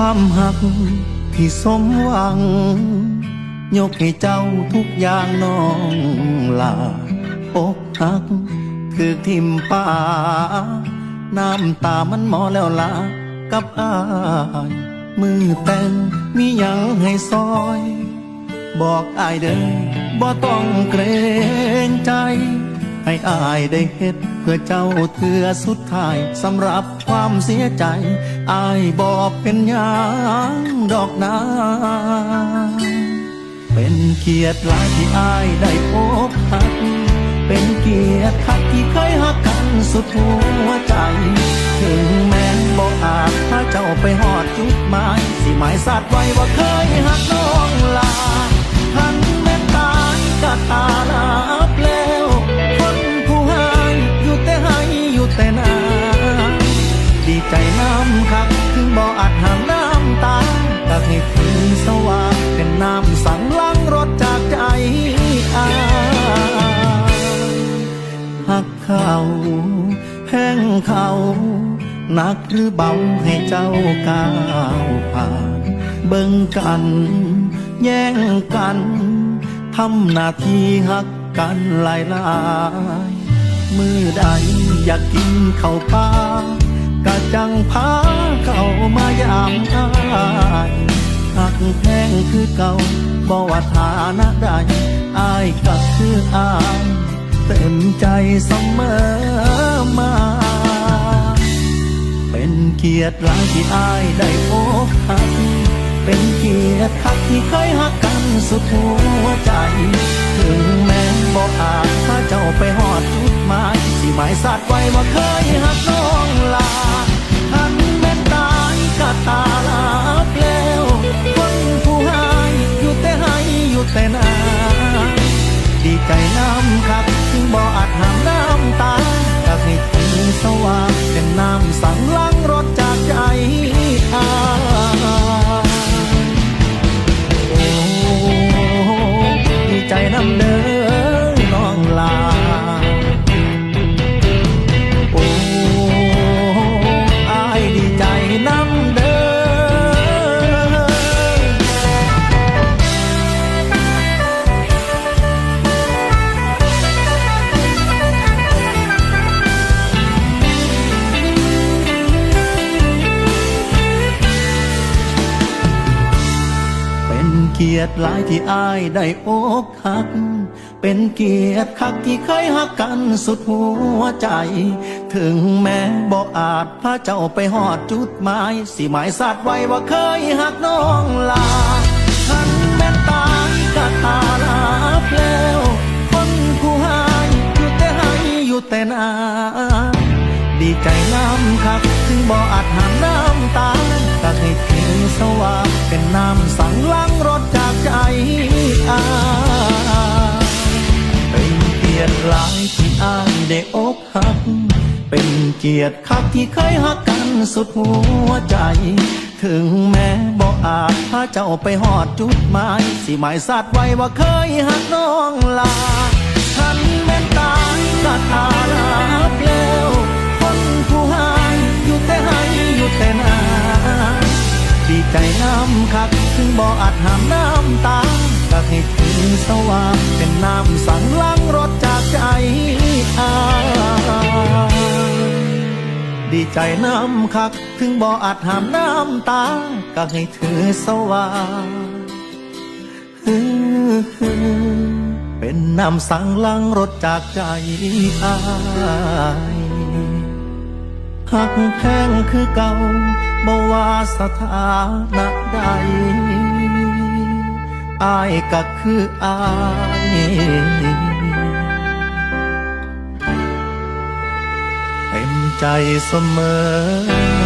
ความหักที่สมหวัง ยกให้เจ้าทุกอย่างน้องลาอกหัก คือทิมป่า น้ำตามันหมอแล้วลากับอาย มือแต่งมียังให้ซอย บอกอายเด้อบ่ต้องเกรงใจ ให้อายได้เฮ็ด เพื่อเจ้าเถือสุดท้ายสำหรับความเสียใจ อายบอกเป็นยังดอกนาเป็นเกียรติหลายที่อายได้พบหักเป็นเกียรติคักที่เคยหักกันสุดหัวใจ ถึงแม้บอกอาจพาเจ้าไปหอดจุดหมาย สิหมายสัตว์ไว้ว่าเคยหักน้องลา แห้งเขาหนักหรือเบาให้เจ้าก้าวผ่านเบิ่งกัน แย่งกันทำหน้าที่หักกันหลายลายมือใดอยากกินข้าวปลากะจังพาเข้ามายามอายหักแพงคือเก่าบ่ว่าฐานะใดอายก็คืออาย เต็มใจเสมอมา เป็นเกียรติหลายที่อายได้พบหัก เป็นเกียรติหักที่เคยหักกันสุดหัวใจ ถึงแม้บอกอาจพาเจ้าไปหอดจุดหมาที่หมายสัตว์ไว้ว่าเคยหักน้ ยรติหลายที่อายได้อกหัก เป็นเกียรติคักที่เคยหักกันสุดหัวใจ ถึงแม้บอกอาจพาเจ้าไปหอดจุดหมาย สิหมายสัตว์ไว้ว่าเคยหักน้องลาทันแม้ตายก็ตาลับแล้วคนผู้ให้อยู่แต่ให้อยู่แต่นาดีใจน้ำคัก ถึงบ่อาจหามน้ำตาก็ให้ สว่างเป็นน้ำสั่งล้างรถจากใจอาเป็นเกียรติหลายที่อายได้อกหัก เป็นเกียรติคักที่เคยหักกันสุดหัวใจ ถึงแม้บ่อาจพาเจ้าไปหอดจุดหมาย สิหมายสัตว์ไว้ว่าเคยหักน้องลาทันแม้นตายก็ตาลับแล้วำคักถึงบ่ออาจหามน้ำตาก็ให้ถึงสว่างเป็นน้ำสั่งล้างรถจากใจอายดีใจน้ำคักถึงบ่ออาจหามน้ำตาก็ให้ถือสว่างเป็นน้ำสั่งล้างรถจากใจอาย หักแพงคือเก่าบ่ว่าสถานะใดอายก็คืออายเต็มใจเสมอ